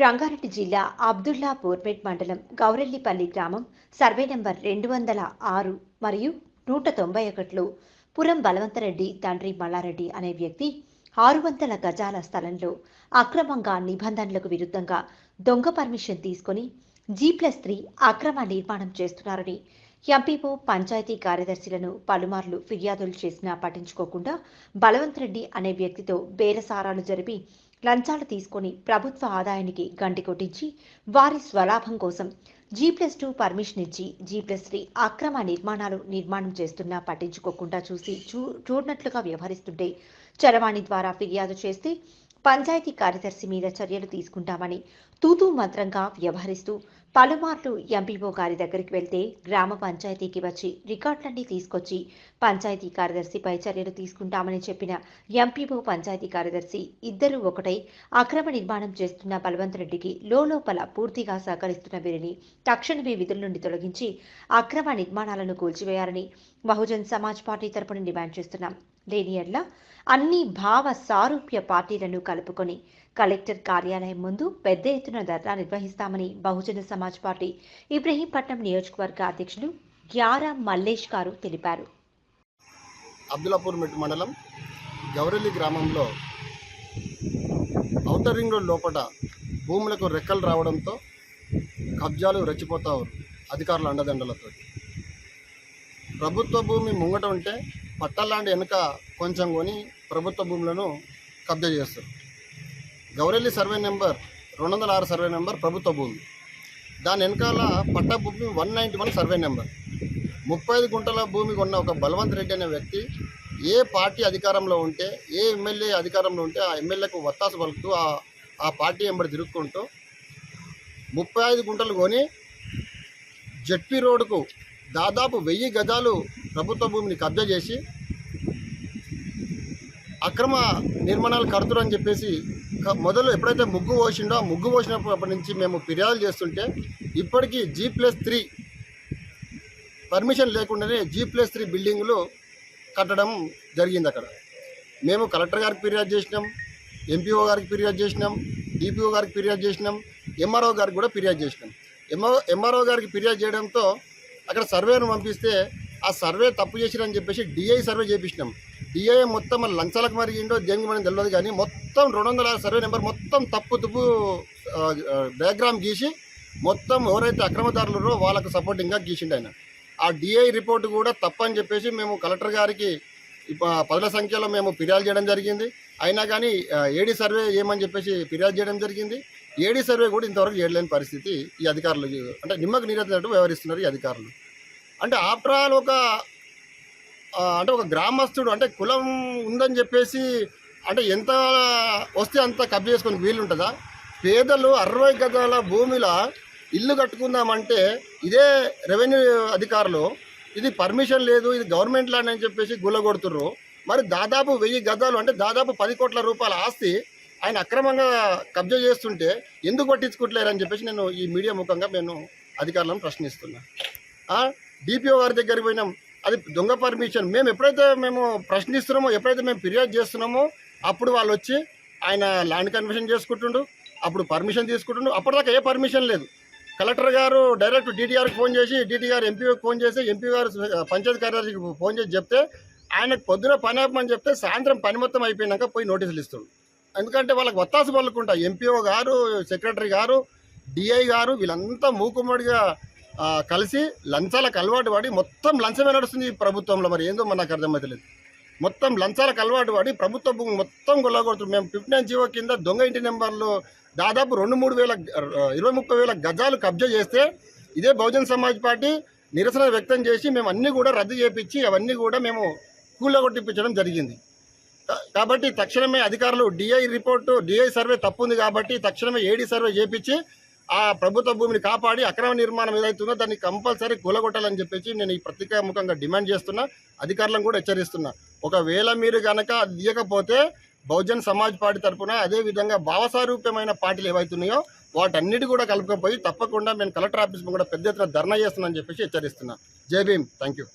రంగారెడ్డి జిల్లా అబ్దుల్లా పూర్పేట్ మండలం గౌరెల్లిపల్లి గ్రామం సర్వే నెంబర్ రెండు వందల ఆరు మరియు నూట తొంభై ఒకటిలో పురం బలవంతరెడ్డి తండ్రి మల్లారెడ్డి అనే వ్యక్తి ఆరు వందల గజాల స్థలంలో అక్రమంగా నిబంధనలకు విరుద్ధంగా దొంగ పర్మిషన్ తీసుకొని జీ ప్లస్ త్రీ అక్రమ నిర్మాణం చేస్తున్నారని ఎంపీఓ పంచాయతీ కార్యదర్శులను పలుమార్లు ఫిర్యాదులు చేసినా పట్టించుకోకుండా బలవంతరెడ్డి అనే వ్యక్తితో బేరసారాలు జరిపి లంచాలు తీసుకొని ప్రభుత్వ ఆదాయానికి గంటి కొట్టించి వారి స్వలాభం కోసం జీ ప్లస్ టూ పర్మిషన్ ఇచ్చి జీ ప్లస్ త్రీ అక్రమ నిర్మాణాలు నిర్మాణం చేస్తున్నా పట్టించుకోకుండా చూసి చూ చూడనట్లుగా వ్యవహరిస్తుంటే చరవాణి ద్వారా ఫిర్యాదు చేస్తే పంచాయతీ కార్యదర్శి మీద చర్యలు తీసుకుంటామని తూతూ మంత్రంగా వ్యవహరిస్తూ పలుమార్లు ఎంపీఓ గారి దగ్గరికి వెళ్తే గ్రామ పంచాయతీకి వచ్చి రికార్డులన్నీ తీసుకొచ్చి పంచాయతీ కార్యదర్శిపై చర్యలు తీసుకుంటామని చెప్పిన ఎంపీఓ పంచాయతీ కార్యదర్శి ఇద్దరు ఒకటై అక్రమ నిర్మాణం చేస్తున్న బలవంత్ రెడ్డికి లోపల పూర్తిగా సహకరిస్తున్న వీరిని తక్షణమే విధుల నుండి తొలగించి అక్రమ నిర్మాణాలను కూల్చివేయాలని బహుజన్ సమాజ్ పార్టీ తరపున డిమాండ్ చేస్తున్నాం. లేని ఎడ్ల అన్ని భావ సారూప్య పార్టీలను కలుపుకొని కలెక్టర్ కార్యాలయం ముందు పెద్ద ఎత్తున ధర్నా నిర్వహిస్తామని బహుజన సమాజ్ పార్టీ ఇబ్రహీంపట్నం నియోజకవర్గ అధ్యక్షులు గ్యారా మల్లేష్ గారు తెలిపారు. అబ్దుల్లాపూర్ మెట్ మండలం గౌరెల్లి గ్రామంలో ఔటర్ రింగ్ రోడ్ లోపల భూములకు రెక్కలు రావడంతో కబ్జాలు రెచ్చిపోతావు అధికారుల అండదండలతో ప్రభుత్వ భూమి ముంగట ఉంటే పట్టలాంటి వెనుక కొంచెం కొని ప్రభుత్వ భూములను కబ్జా చేస్తారు. గౌరెల్లి సర్వే నెంబర్ రెండు వందల ఆరు సర్వే నెంబర్ ప్రభుత్వ భూమి. దాని వెనకాల పట్టా భూమి one ninety one survey number. ముప్పై ఐదు గుంటల భూమి కొన్న ఒక బలవంత్ రెడ్డి అనే వ్యక్తి ఏ పార్టీ అధికారంలో ఉంటే ఏ ఎమ్మెల్యే అధికారంలో ఉంటే ఆ ఎమ్మెల్యేకు వత్తాసు పలుకుతూ ఆ ఆ పార్టీ వెంబడి తిరుగుకుంటూ ముప్పై ఐదు గుంటలు కొని జడ్పీ రోడ్డుకు దాదాపు వెయ్యి గజాలు ప్రభుత్వ భూమిని కబ్జా చేసి అక్రమ నిర్మాణాలు కడుతురని చెప్పేసి మొదలు ఎప్పుడైతే ముగ్గు పోసిండో ఆ ముగ్గు పోసినప్పటి నుంచి మేము ఫిర్యాదు చేస్తుంటే ఇప్పటికీ జీ ప్లస్ త్రీ పర్మిషన్ లేకుండానే జీ ప్లస్ త్రీ బిల్డింగులు కట్టడం జరిగింది అక్కడ. మేము కలెక్టర్ గారికి ఫిర్యాదు చేసినాం ఎంపీఓ గారికి ఫిర్యాదు చేసినాం డిపిఓ గారికి ఫిర్యాదు చేసినాం ఎంఆర్ఓ గారికి కూడా ఫిర్యాదు చేసినాం. ఎంఆర్ ఎంఆర్ఓ గారికి ఫిర్యాదు చేయడంతో అక్కడ సర్వేను పంపిస్తే ఆ సర్వే తప్పు చేసిరని చెప్పేసి డిఐ సర్వే చేపించినాం. డిఐ మొత్తం మన లంచాలకు మరిగిండో దేనికి మనం తెలియదు కానీ మొత్తం రెండు వందల ఆరు సర్వే నెంబర్ మొత్తం తప్పు తుప్పు డయాగ్రామ్ గీసి మొత్తం ఎవరైతే అక్రమదారులు వాళ్ళకు సపోర్టింగ్గా గీసిండు ఆయన. ఆ డిఐ రిపోర్ట్ కూడా తప్పని చెప్పేసి మేము కలెక్టర్ గారికి పదుల సంఖ్యలో మేము ఫిర్యాదు చేయడం జరిగింది. అయినా కానీ ఏడీ సర్వే ఏమని చెప్పేసి ఫిర్యాదు చేయడం జరిగింది. ఏడీ సర్వే కూడా ఇంతవరకు చేయలేని పరిస్థితి ఈ అధికారులు అంటే నిమ్మకు నీరెత్తినట్టు వ్యవహరిస్తున్నారు ఈ అధికారులు. అంటే ఆఫ్టర్ ఆల్ ఒక అంటే ఒక గ్రామస్తుడు అంటే కులం ఉందని చెప్పేసి అంటే ఎంత వస్తే అంత కబ్జా చేసుకొని వీలు ఉంటుందా పేదలు అరవై గజాల భూమిలో ఇల్లు కట్టుకుందామంటే ఇదే రెవెన్యూ అధికారులు ఇది పర్మిషన్ లేదు ఇది గవర్నమెంట్ ల్యాండ్ అని చెప్పేసి గుల్లగొడుతుర్రు. మరి దాదాపు వెయ్యి గజాలు అంటే దాదాపు పది కోట్ల రూపాయల ఆస్తి ఆయన అక్రమంగా కబ్జా చేస్తుంటే ఎందుకు పట్టించుకోవట్లేరని చెప్పేసి నేను ఈ మీడియా ముఖంగా నేను అధికారులను ప్రశ్నిస్తున్నా. డిపిఓ గారి దగ్గరికి పోయినాం. అది దొంగ పర్మిషన్. మేము ఎప్పుడైతే మేము ప్రశ్నిస్తున్నామో ఎప్పుడైతే మేము ఫిర్యాదు చేస్తున్నామో అప్పుడు వాళ్ళు వచ్చి ఆయన ల్యాండ్ కన్వర్షన్ చేసుకుంటుండు అప్పుడు పర్మిషన్ తీసుకుంటుండు. అప్పటిదాకా ఏ పర్మిషన్ లేదు. కలెక్టర్ గారు డైరెక్ట్ డీటీఆర్కి ఫోన్ చేసి డీటీ గారు ఎంపీకి ఫోన్ చేసి ఎంపీ గారు పంచాయతీ కార్యదర్శికి ఫోన్ చేసి చెప్తే ఆయనకు పొద్దున పని ఆపమని చెప్తే సాయంత్రం పని మొత్తం అయిపోయినాక పోయి నోటీసులు ఇస్తుండు. ఎందుకంటే వాళ్ళకి వత్తాసు పలుకుంటా. ఎంపీఓ గారు సెక్రటరీ గారు డిఐ గారు వీళ్ళంతా మూకుమ్మడిగా కలిసి లంచాలకు అలవాటు పడి మొత్తం లంచమే నడుస్తుంది ఈ ప్రభుత్వంలో మరి. ఏందో మన నాకు అర్థమవుతలేదు మొత్తం లంచాలకు అలవాటు పడి ప్రభుత్వ భూమి మొత్తం గొల్లగొడుతుంది మేము ఫిఫ్టీ నైన్ జీవో కింద దొంగ ఇంటి నెంబర్లో దాదాపు రెండు మూడు వేల ఇరవై ముప్పై వేల గజాలు కబ్జా చేస్తే ఇదే బహుజన్ సమాజ్ పార్టీ నిరసన వ్యక్తం చేసి మేము అన్నీ కూడా రద్దు చేపించి అవన్నీ కూడా మేము కూలగొట్టిపించడం జరిగింది. కాబట్టి తక్షణమే అధికారులు డిఐ రిపోర్టు డిఐ సర్వే తప్పు ఉంది కాబట్టి తక్షణమే ఏడీ సర్వే చేపించి ఆ ప్రభుత్వ భూమిని కాపాడి అక్రమ నిర్మాణం ఏదైతుందో దాన్ని కంపల్సరీ కూలగొట్టాలని చెప్పేసి నేను ఈ ప్రత్యేకముఖంగా ముఖంగా డిమాండ్ చేస్తున్నా అధికారులను కూడా హెచ్చరిస్తున్నా. ఒకవేళ మీరు కనుక అది ఇవ్వకపోతే బహుజన్ సమాజ్ పార్టీ తరఫున అదేవిధంగా భావసారూప్యమైన పార్టీలు ఏవైతున్నాయో వాటన్నిటి కూడా కలుపుకపోయి తప్పకుండా నేను కలెక్టర్ ఆఫీస్ కూడా పెద్ద ఎత్తున ధర్నా చేస్తున్నానని చెప్పేసి హెచ్చరిస్తున్నా. జై భీమ్. Thank you